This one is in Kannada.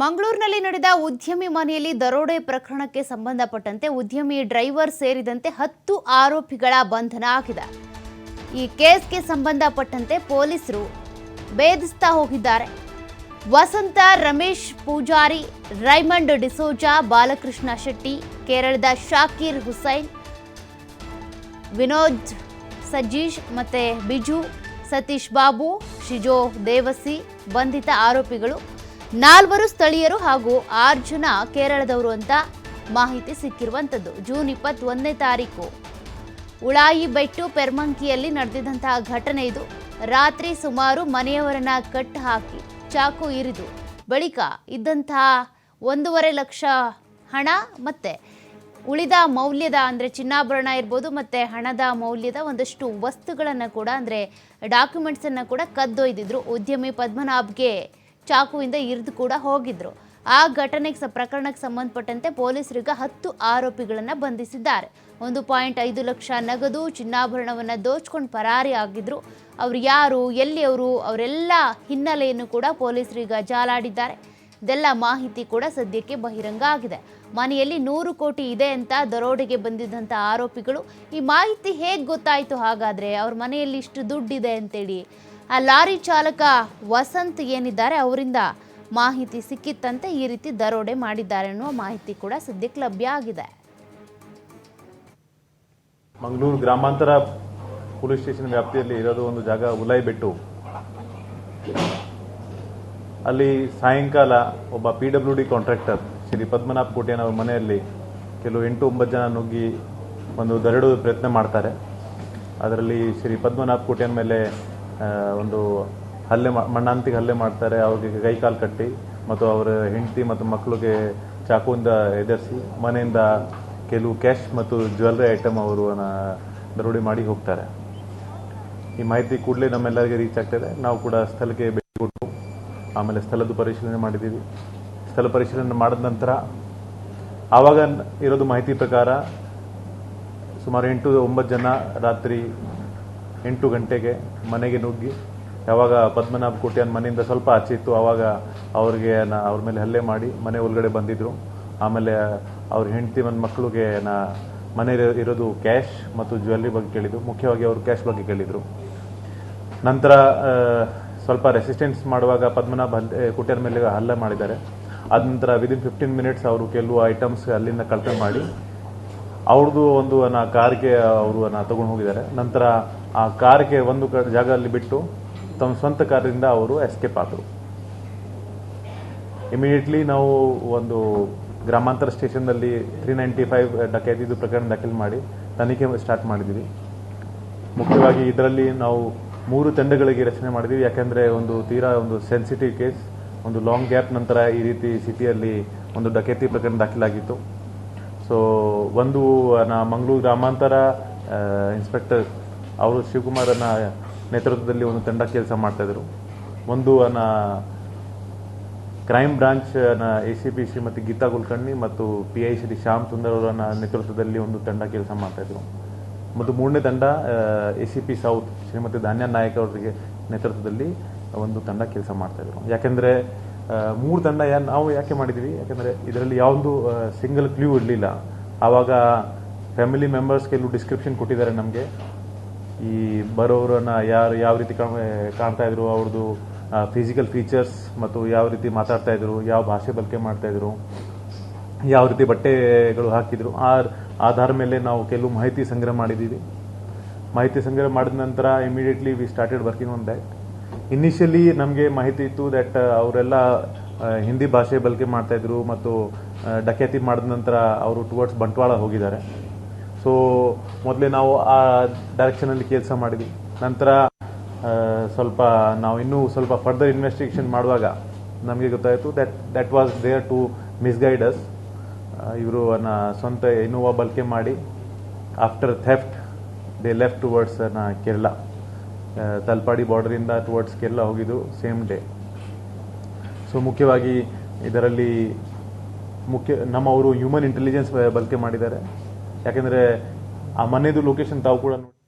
ಮಂಗಳೂರಿನಲ್ಲಿ ನಡೆದ ಉದ್ಯಮಿ ಮನೆಯಲ್ಲಿ ದರೋಡೆ ಪ್ರಕರಣಕ್ಕೆ ಸಂಬಂಧಪಟ್ಟಂತೆ ಉದ್ಯಮಿ ಡ್ರೈವರ್ ಸೇರಿದಂತೆ ಹತ್ತು ಆರೋಪಿಗಳ ಬಂಧನ ಆಗಿದೆ. ಈ ಕೇಸ್ಗೆ ಸಂಬಂಧಪಟ್ಟಂತೆ ಪೊಲೀಸರು ಭೇದಿಸ್ತಾ ಹೋಗಿದ್ದಾರೆ. ವಸಂತ, ರಮೇಶ್ ಪೂಜಾರಿ, ರೈಮಂಡ್ ಡಿಸೋಜಾ, ಬಾಲಕೃಷ್ಣ ಶೆಟ್ಟಿ, ಕೇರಳದ ಶಾಕೀರ್ ಹುಸೈನ್ ವಿನೋದ್ ಸಜೀಶ್ ಮತ್ತೆ ಬಿಜು ಸತೀಶ್ ಬಾಬು, ಶಿಜೋ ದೇವಸಿ ಬಂಧಿತ ಆರೋಪಿಗಳು ನಾಲ್ವರು ಸ್ಥಳೀಯರು ಹಾಗೂ ಆರು ಜನ ಕೇರಳದವರು ಅಂತ ಮಾಹಿತಿ ಸಿಕ್ಕಿರುವಂಥದ್ದು ಜೂನ್ ಇಪ್ಪತ್ತೊಂದನೇ ತಾರೀಕು. ಉಳಾಯಿ ಬೆಟ್ಟು ಪೆರ್ಮಂಕಿಯಲ್ಲಿ ನಡೆದಿದ್ದಂತಹ ಘಟನೆ ಇದು. ರಾತ್ರಿ ಸುಮಾರು ಮನೆಯವರನ್ನ ಕಟ್ ಹಾಕಿ ಚಾಕು ಇರಿದು, ಬಳಿಕ ಇದ್ದಂತಹ ಒಂದೂವರೆ ಲಕ್ಷ ಹಣ ಮತ್ತೆ ಉಳಿದ ಮೌಲ್ಯದ ಅಂದರೆ ಚಿನ್ನಾಭರಣ ಇರ್ಬೋದು ಮತ್ತು ಹಣದ ಮೌಲ್ಯದ ಒಂದಷ್ಟು ವಸ್ತುಗಳನ್ನು ಕೂಡ ಅಂದರೆ ಡಾಕ್ಯುಮೆಂಟ್ಸನ್ನು ಕೂಡ ಕದ್ದೊಯ್ದಿದ್ರು. ಉದ್ಯಮಿ ಪದ್ಮನಾಭ್ಗೆ ಚಾಕುವಿಂದ ಇರಿದು ಕೂಡ ಹೋಗಿದ್ರು. ಆ ಘಟನೆಗೆ ಪ್ರಕರಣಕ್ಕೆ ಸಂಬಂಧಪಟ್ಟಂತೆ ಪೊಲೀಸರೀಗ ಹತ್ತು ಆರೋಪಿಗಳನ್ನು ಬಂಧಿಸಿದ್ದಾರೆ. ಒಂದು ಪಾಯಿಂಟ್ ಐದು ಲಕ್ಷ ನಗದು ಚಿನ್ನಾಭರಣವನ್ನು ದೋಚ್ಕೊಂಡು ಪರಾರಿ ಆಗಿದ್ರು. ಅವ್ರು ಯಾರು ಎಲ್ಲಿ ಅವರು ಅವರೆಲ್ಲ ಹಿನ್ನೆಲೆಯನ್ನು ಕೂಡ ಪೊಲೀಸರೀಗ ಜಾಲಾಡಿದ್ದಾರೆ. ಇದೆಲ್ಲ ಮಾಹಿತಿ ಕೂಡ ಸದ್ಯಕ್ಕೆ ಬಹಿರಂಗ ಆಗಿದೆ. ಮನೆಯಲ್ಲಿ ನೂರು ಕೋಟಿ ಇದೆ ಅಂತ ದರೋಡೆಗೆ ಬಂದಿದ್ದಂಥ ಆರೋಪಿಗಳು. ಈ ಮಾಹಿತಿ ಹೇಗೆ ಗೊತ್ತಾಯಿತು? ಹಾಗಾದರೆ ಅವ್ರ ಮನೆಯಲ್ಲಿ ಇಷ್ಟು ದುಡ್ಡಿದೆ ಅಂತೇಳಿ ಆ ಲಾರಿ ಚಾಲಕ ವಸಂತ್ ಏನಿದ್ದಾರೆ ಅವರಿಂದ ಮಾಹಿತಿ ಸಿಕ್ಕಿತ್ತಂತೆ ಈ ರೀತಿ ದರೋಡೆ ಮಾಡಿದ್ದಾರೆ ಅನ್ನುವ ಮಾಹಿತಿ ಕೂಡ ಸದ್ಯಕ್ಕೆ ಲಭ್ಯ ಆಗಿದೆ. ಮಂಗಳೂರು ಗ್ರಾಮಾಂತರ ಪೊಲೀಸ್ ಸ್ಟೇಷನ್ ವ್ಯಾಪ್ತಿಯಲ್ಲಿ ಇರೋದು ಒಂದು ಜಾಗ ಉಲಾಯಿ ಬೆಟ್ಟು ಅಲ್ಲಿ ಸಾಯಂಕಾಲ ಒಬ್ಬ P W D contractor Shri Padmanabha ಅವರ ಮನೆಯಲ್ಲಿ ಕೆಲವು ಎಂಟು ಒಂಬತ್ತು ಜನ ನುಗ್ಗಿ ಒಂದು ದರಡು ಪ್ರಯತ್ನ ಮಾಡ್ತಾರೆ. ಅದರಲ್ಲಿ ಶ್ರೀ ಪದ್ಮನಾಭ ಕೋಟೆಯನ ಮೇಲೆ ಒಂದು ಹಲ್ಲೆ ಮಣ್ಣಾಂತಿಗೆ ಹಲ್ಲೆ ಮಾಡ್ತಾರೆ, ಅವ್ರಿಗೆ ಕೈ ಕಾಲು ಕಟ್ಟಿ ಮತ್ತು ಅವರ ಹೆಂಡತಿ ಮತ್ತು ಮಕ್ಕಳಿಗೆ ಚಾಕುವಿಂದ ಎದುರಿಸಿ ಮನೆಯಿಂದ ಕೆಲವು ಕ್ಯಾಶ್ ಮತ್ತು ಜ್ಯುವೆಲ್ಲರಿ ಐಟಮ್ ಅವರು ದರೋಡೆ ಮಾಡಿ ಹೋಗ್ತಾರೆ. ಈ ಮಾಹಿತಿ ಕೂಡಲೇ ನಮ್ಮೆಲ್ಲರಿಗೆ ರೀಚ್ ಆಗ್ತದೆ. ನಾವು ಕೂಡ ಸ್ಥಳಕ್ಕೆ ಭೇಟಿ ಕೊಟ್ಟು ಆಮೇಲೆ ಸ್ಥಳದ ಪರಿಶೀಲನೆ ಮಾಡಿದ್ದೀವಿ. ಸ್ಥಳ ಪರಿಶೀಲನೆ ಮಾಡಿದ ನಂತರ ಆವಾಗ ಇರೋದು ಮಾಹಿತಿ ಪ್ರಕಾರ ಸುಮಾರು ಎಂಟು ಒಂಬತ್ತು ಜನ ರಾತ್ರಿ ಎಂಟು ಗಂಟೆಗೆ ಮನೆಗೆ ನುಗ್ಗಿ, ಯಾವಾಗ ಪದ್ಮನಾಭ ಕೋಟ್ಯಾನ್ ಮನೆಯಿಂದ ಸ್ವಲ್ಪ ಆಚೆ ಇತ್ತು ಆವಾಗ ಅವ್ರಿಗೆ ನಾ ಅವ್ರ ಮೇಲೆ ಹಲ್ಲೆ ಮಾಡಿ ಮನೆ ಒಳಗಡೆ ಬಂದಿದ್ರು. ಆಮೇಲೆ ಅವ್ರ ಹೆಂಡತಿ ಮತ್ತು ಮಕ್ಕಳಿಗೆ ನಾ ಮನೆ ಇರೋದು ಕ್ಯಾಶ್ ಮತ್ತು ಜ್ಯುವೆಲ್ಲರಿ ಬಗ್ಗೆ ಕೇಳಿದ್ರು. ಮುಖ್ಯವಾಗಿ ಅವರು ಕ್ಯಾಶ್ ಬಗ್ಗೆ ಕೇಳಿದರು. ನಂತರ ಸ್ವಲ್ಪ ರೆಸಿಸ್ಟೆನ್ಸ್ ಮಾಡುವಾಗ ಪದ್ಮನಾಭ ಹಲ್ಲೆ ಮೇಲೆ ಹಲ್ಲೆ ಮಾಡಿದ್ದಾರೆ. ಅದ ನಂತರ ವಿದಿನ್ ಫಿಫ್ಟೀನ್ ಮಿನಿಟ್ಸ್ ಅವರು ಕೆಲವು ಐಟಮ್ಸ್ ಅಲ್ಲಿಂದ ಕಳಪೆ ಮಾಡಿ ಅವ್ರದ್ದು ಒಂದು ಕಾರಿಗೆ ಅವರು ತಗೊಂಡು ಹೋಗಿದ್ದಾರೆ. ನಂತರ ಆ ಕಾರಿಗೆ ಒಂದು ಕ- ಜಾಗದಲ್ಲಿ ಬಿಟ್ಟು ತಮ್ಮ ಸ್ವಂತ ಕಾರಿಂದ ಅವರು ಎಸ್ಕೇಪ್ ಆದರು. ಇಮಿಡಿಯೇಟ್ಲಿ ನಾವು ಒಂದು ಗ್ರಾಮಾಂತರ ಸ್ಟೇಷನ್ನಲ್ಲಿ ತ್ರೀ ನೈಂಟಿ ಫೈವ್ ಡಕೈತಿದ್ದು ಪ್ರಕರಣ ದಾಖಲು ಮಾಡಿ ತನಿಖೆ ಸ್ಟಾರ್ಟ್ ಮಾಡಿದ್ದೀವಿ. ಮುಖ್ಯವಾಗಿ ಇದರಲ್ಲಿ ನಾವು ಮೂರು ತಂಡಗಳಿಗೆ ರಚನೆ ಮಾಡಿದ್ದೀವಿ. ಯಾಕೆಂದರೆ ಒಂದು ತೀರಾ ಒಂದು ಸೆನ್ಸಿಟಿವ್ ಕೇಸ್ ಒಂದು ಲಾಂಗ್ ಗ್ಯಾಪ್ ನಂತರ ಈ ರೀತಿ ಸಿಟಿಯಲ್ಲಿ ಒಂದು ಡಕೈತಿ ಪ್ರಕರಣ ದಾಖಲಾಗಿತ್ತು. ಸೊ ಒಂದು, ನಾ ಮಂಗಳೂರು ಗ್ರಾಮಾಂತರ ಇನ್ಸ್ಪೆಕ್ಟರ್ ಅವರು ಶಿವಕುಮಾರನ ನೇತೃತ್ವದಲ್ಲಿ ಒಂದು ತಂಡ ಕೆಲಸ ಮಾಡ್ತಾಯಿದ್ರು ಒಂದು, ಅನ್ನ crime branch A C P Shrimati Geeta Kulkarni ಮತ್ತು ಪಿ ಐ ಶ್ರೀ ಶ್ಯಾಮ್ ಸುಂದರ್ ಅವರ ನೇತೃತ್ವದಲ್ಲಿ ಒಂದು ತಂಡ ಕೆಲಸ ಮಾಡ್ತಾ ಇದ್ರು. ಮತ್ತು ಮೂರನೇ ತಂಡ A C P south Shrimati Dhanya Nayak ಅವರಿಗೆ ನೇತೃತ್ವದಲ್ಲಿ ಒಂದು ತಂಡ ಕೆಲಸ ಮಾಡ್ತಾ ಇದ್ರು. ಯಾಕೆಂದ್ರೆ ಮೂರು ತಂಡ ಯಾ ನಾವು ಯಾಕೆ ಮಾಡಿದ್ವಿ? ಯಾಕಂದ್ರೆ ಇದರಲ್ಲಿ ಯಾವೊಂದು ಸಿಂಗಲ್ ಕ್ಲೂ ಇರಲಿಲ್ಲ. ಆವಾಗ ಫ್ಯಾಮಿಲಿ ಮೆಂಬರ್ಸ್ ಕೆಲವು ಡಿಸ್ಕ್ರಿಪ್ಷನ್ ಕೊಟ್ಟಿದ್ದಾರೆ ನಮಗೆ. ಈ ಬರೋರನ್ನ ಯಾರು, ಯಾವ ರೀತಿ ಕಾಣ್- ಕಾಣ್ತಾ ಇದ್ರು ಅವ್ರದ್ದು ಫಿಸಿಕಲ್ ಫೀಚರ್ಸ್ ಮತ್ತು ಯಾವ ರೀತಿ ಮಾತಾಡ್ತಾ ಇದ್ರು, ಯಾವ ಭಾಷೆ ಬಳಕೆ ಮಾಡ್ತಾ ಇದ್ರು, ಯಾವ ರೀತಿ ಬಟ್ಟೆಗಳು ಹಾಕಿದ್ರು, ಆ ಆಧಾರ ಮೇಲೆ ನಾವು ಕೆಲವು ಮಾಹಿತಿ ಸಂಗ್ರಹ ಮಾಡಿದ್ದೀವಿ ಮಾಹಿತಿ ಸಂಗ್ರಹ ಮಾಡಿದ ನಂತರ immediately we started working on that initially ನಮಗೆ ಮಾಹಿತಿ ಇತ್ತು ದಟ್ ಅವರೆಲ್ಲ ಹಿಂದಿ ಭಾಷೆ ಬಳಕೆ ಮಾಡ್ತಾ ಇದ್ರು ಮತ್ತು ಡಕೇತಿ ಮಾಡಿದ ನಂತರ ಅವರು ಟುವರ್ಡ್ಸ್ ಬಂಟ್ವಾಳ ಹೋಗಿದ್ದಾರೆ. ಸೊ ಮೊದಲೇ ನಾವು ಆ ಡೈರೆಕ್ಷನಲ್ಲಿ ಕೆಲಸ ಮಾಡಿದ್ವಿ. ನಂತರ ಸ್ವಲ್ಪ ನಾವು ಇನ್ನೂ ಸ್ವಲ್ಪ ಫರ್ದರ್ ಇನ್ವೆಸ್ಟಿಗೇಷನ್ ಮಾಡುವಾಗ ನಮಗೆ ಗೊತ್ತಾಯಿತು that that was there to misguide us ಇವರು ಇವರು ಸ್ವಂತ ಇನೋವಾ ಬಳಕೆ ಮಾಡಿ after theft they left towards Kerala. ಆ, ತಲ್ಪಾಡಿ ಬಾರ್ಡರಿಂದ ಟುವರ್ಡ್ಸ್ ಕೇರಳ ಹೋಗಿದ್ದು ಸೇಮ್ ಡೇ ಸೊ ಮುಖ್ಯವಾಗಿ ಇದರಲ್ಲಿ ಮುಖ್ಯ, ನಮ್ಮ ಅವರು ಹ್ಯೂಮನ್ ಇಂಟೆಲಿಜೆನ್ಸ್ ಬಳಕೆ ಮಾಡಿದ್ದಾರೆ. ಯಾಕೆಂದರೆ ಆ ಮನೆಯದು ಲೊಕೇಶನ್ ತಾವು ಕೂಡ ನೋಡಿ